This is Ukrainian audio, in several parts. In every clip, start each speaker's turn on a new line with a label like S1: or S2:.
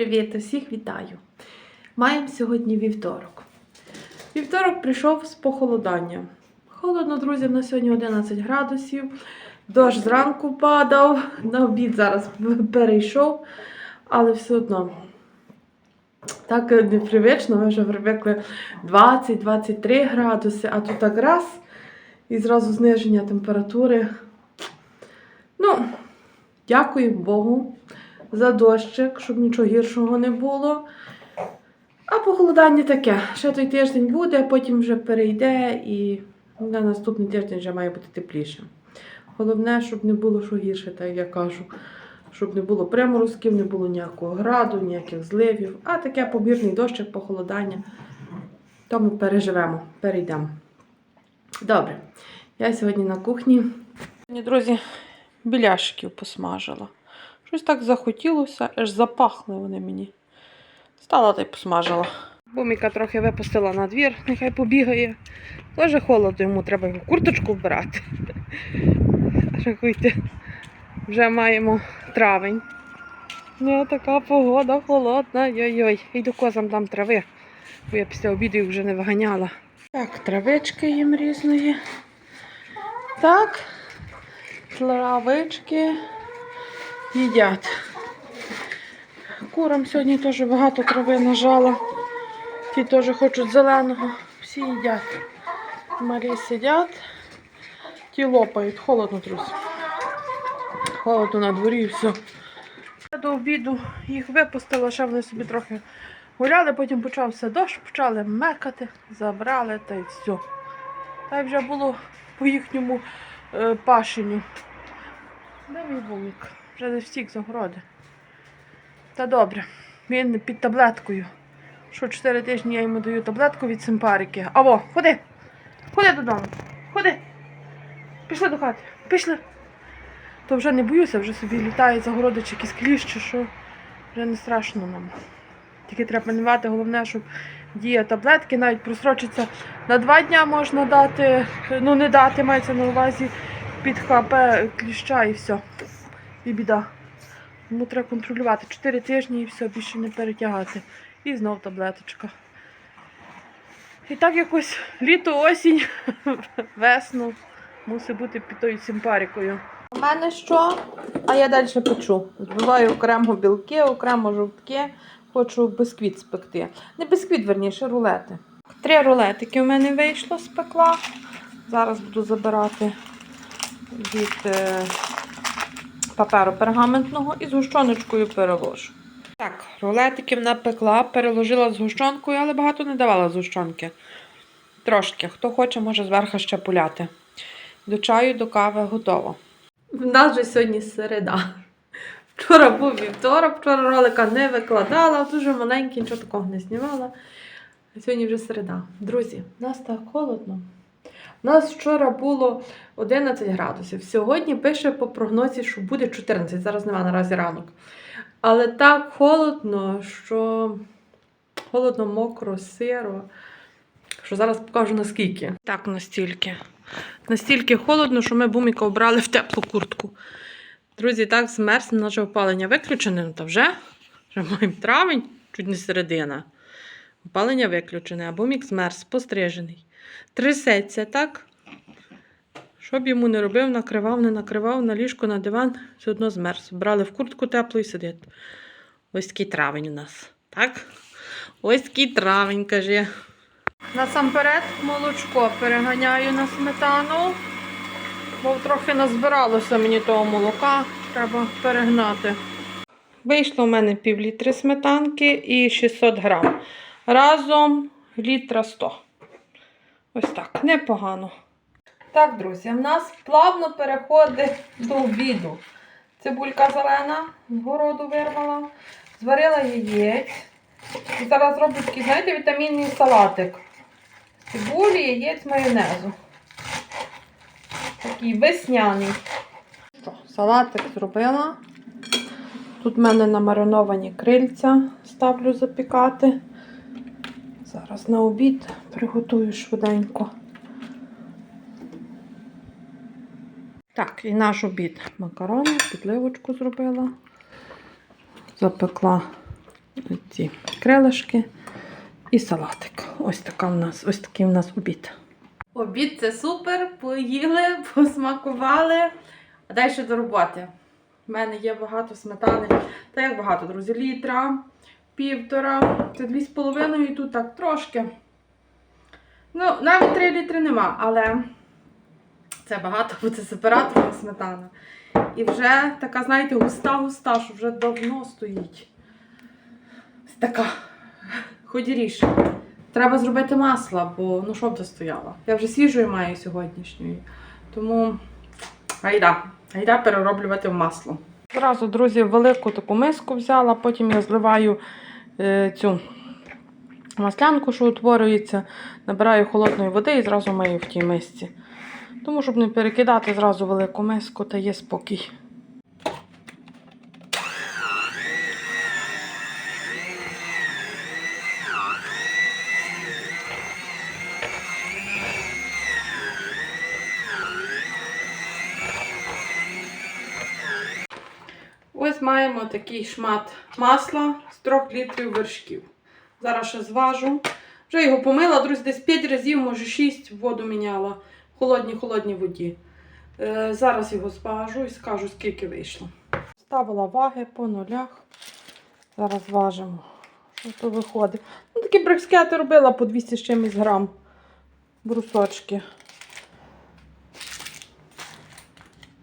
S1: Привіт, усіх вітаю! Маємо сьогодні вівторок. Вівторок прийшов з похолоданням. Холодно, друзі, на сьогодні 11 градусів. Дощ зранку падав, на обід зараз перейшов, але все одно так непривично, ми вже привикли 20-23 градуси, а тут так раз і зразу зниження температури. Ну, дякую Богу за дощик, щоб нічого гіршого не було. А похолодання таке. Ще той тиждень буде, потім вже перейде і на наступний тиждень вже має бути тепліше. Головне, щоб не було що гірше, так я кажу. Щоб не було приморозків, не було ніякого граду, ніяких зливів, а таке помірний дощик, похолодання. То ми переживемо, перейдемо. Добре, я сьогодні на кухні. Друзі, біляшиків посмажила. Щось так захотілося, аж запахли вони мені. Стала та й посмажила. Буміка трохи випустила на двір, нехай побігає. Тоже холодно, йому треба його курточку вбирати. Рахуйте, вже маємо травень. Ну, така погода холодна. Йой-йой. Йду козам дам трави, бо я після обіду їх вже не виганяла. Так, травички їм різної. Так, травички їдять. Курам сьогодні теж багато трави нажала. Ті теж хочуть зеленого. Всі їдять. Малі сидять, ті лопають. Холодно, друзі. Холодно на дворі і все. Я До обіду їх випустила, ще вони собі трохи гуляли, потім почався дощ, почали мекати, забрали та й все. Та й вже було по їхньому е, пашенню. Де мій бумік? Вже встік з огороди. Та добре, він під таблеткою. Що 4 тижні я йому даю таблетку від симпарики. Аво, ходи! Ходи додому. Ходи. Пішли до хати. Пішли. То вже не боюся, вже собі літає за городи чи якийсь кліщ, що. Вже не страшно нам. Тільки треба пам'ятати, головне, щоб дія таблетки навіть просрочиться на два дня можна дати, ну не дати, мається на увазі під ХП кліща і все. І біда. Тому треба контролювати. Чотири тижні і все, більше не перетягати. І знов таблеточка. І так якось літо, осінь, весну мусить бути під тою симпарикою. У мене що? А я далі печу. Збиваю окремо білки, окремо жовтки. Хочу бисквіт спекти. Не бисквіт, верніше, рулети. Три рулетики в мене вийшло з пекла. Зараз буду забирати від е, паперу пергаментного і з гущоночкою переложу. Так, рулетиків напекла, переложила з гущонкою, але багато не давала з гущонки. Трошки. Хто хоче, може зверху ще пуляти. До чаю, до кави готово. В нас же сьогодні середа. Вчора був вівторок, вчора ролика не викладала, дуже маленький, нічого такого не знімала. А сьогодні вже середа. Друзі, у нас так холодно. У нас вчора було 11 градусів. Сьогодні пише по прогнозі, що буде 14. Зараз немає наразі ранок. Але так холодно, що холодно, мокро, сиро. Що зараз покажу наскільки. Так, настільки. Настільки холодно, що ми буміка обрали в теплу куртку. Друзі, так змерз, наше опалення виключене, ну та вже. Вже маємо травень, чуть не середина. Опалення виключене, а бумік змерз, пострижений. Трясеться, так? Що б йому не робив, накривав, не накривав на ліжко, на диван, все одно змерз. Брали в куртку теплу і сидить. Ось такий травень у нас. Так? Ось такий травень, каже. Насамперед молочко переганяю на сметану, бо трохи назбиралося мені того молока, треба перегнати. Вийшло у мене пів літри сметанки і 600 грам. Разом літра 100. Ось так, непогано. Так, друзі, в нас плавно переходить до обіду. Цибулька зелена, з городу вирвала, зварила яєць. І зараз роблю такий, знаєте, вітамінний салатик. Цибулі, яєць, майонезу. Такий весняний. Що, салатик зробила. Тут в мене намариновані крильця ставлю запікати. Зараз на обід приготую швиденько. Так, і наш обід. Макарони, підливочку зробила. Запекла ці крилишки і салатик. Ось така в нас, ось такий в нас обід. Обід це супер. Поїли, посмакували. А далі до роботи. У мене є багато сметани. Та як багато, друзі? Літра, півтора, це дві з половиною і тут так трошки. Ну, навіть 3 літри нема, але це багато, бо це сепараторна сметана. І вже така, знаєте, густа-густа, що вже давно стоїть. Така ходіріша. Треба зробити масло, бо ну що б стояла. Я вже свіжої маю сьогоднішньої. Тому гайда, гайда перероблювати в масло. Зразу, друзі, велику таку миску взяла, потім я зливаю е, цю маслянку, що утворюється, набираю холодної води і зразу мию в тій мисці. Тому, щоб не перекидати зразу велику миску, та є спокій. Ось маємо такий шмат масла з 3 літрів вершків. Зараз ще зважу. Вже його помила, друзі, десь 5 разів, може 6 воду міняла в холодній холодній воді. Е, зараз його зважу і скажу, скільки вийшло. Ставила ваги по нулях. Зараз важимо, що то виходить. Ну, такі брикскети робила по 200 з чимось грам брусочки.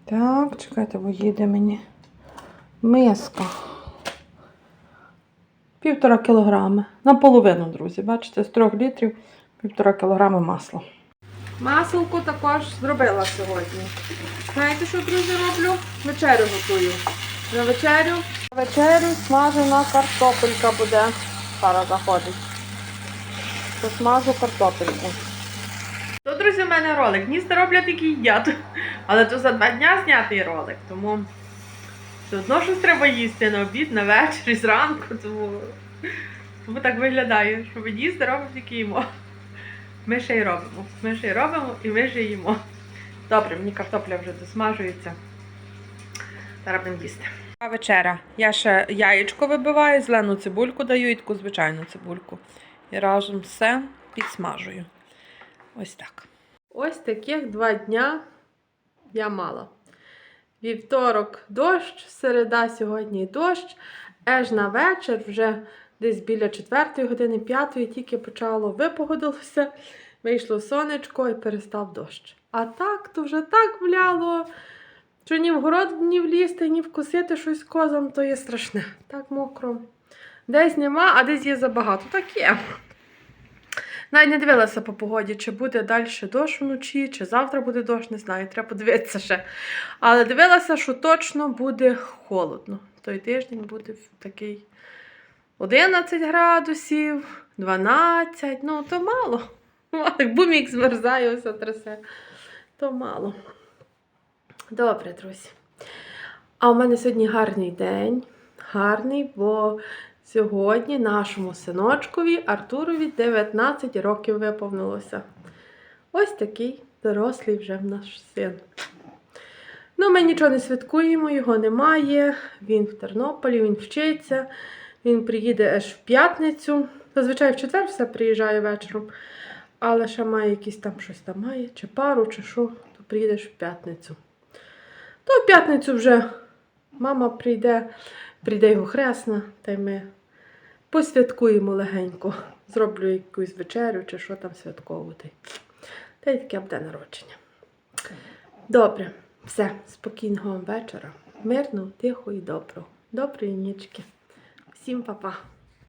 S1: Так, чекайте, бо їде мені. Миска. Півтора кілограми. Наполовину, друзі. Бачите, з трьох літрів півтора кілограми масла. Маселку також зробила сьогодні. Знаєте, що, друзі, роблю? Вечерю готую. На вечерю. На вечерю смажена картопелька буде. Зараз заходить. Посмажу картопельку. То, друзі, в мене ролик. Гнізда роблять, які їдять. Але то за два дня знятий ролик, тому все одно щось треба їсти на обід, на вечір, і зранку, тому, тому так виглядає, що ми їсти робимо, тільки їмо. Ми ще й робимо. Ми ще й робимо і ми ще їмо. Добре, мені картопля вже досмажується. Зараз будемо їсти. А. Я ще яєчко вибиваю, зелену цибульку даю і таку звичайну цибульку. І разом все підсмажую. Ось так. Ось таких два дня я мала. Вівторок дощ, середа сьогодні дощ, аж на вечір, вже десь біля 4 години, 5 тільки почало випогодилося, вийшло сонечко і перестав дощ. А так, то вже так вляло, що ні в город ні влізти, ні вкусити щось козам, то є страшне. Так мокро. Десь нема, а десь є забагато. Так є. Навіть не дивилася по погоді, чи буде далі дощ вночі, чи завтра буде дощ, не знаю, треба подивитися ще. Але дивилася, що точно буде холодно. Той тиждень буде такий 11 градусів, 12, ну то мало. Мало, як бумік змерзає, все трясе. То мало. Добре, друзі. А у мене сьогодні гарний день. Гарний, бо Сьогодні нашому синочкові Артурові 19 років виповнилося. Ось такий дорослий вже наш син. Ну, ми нічого не святкуємо, його немає. Він в Тернополі, він вчиться. Він приїде аж в п'ятницю. Зазвичай в четвер все приїжджає вечором. Але ще має якісь там щось там має, чи пару, чи що, то приїдеш в п'ятницю. То в п'ятницю вже мама прийде, прийде його хресна, та й ми посвяткуємо легенько. Зроблю якусь вечерю чи що там святковувати. Та й таке буде народження. Добре, все, спокійного вам вечора. Мирного, тихо і доброго. Доброї нічки. Всім па-па.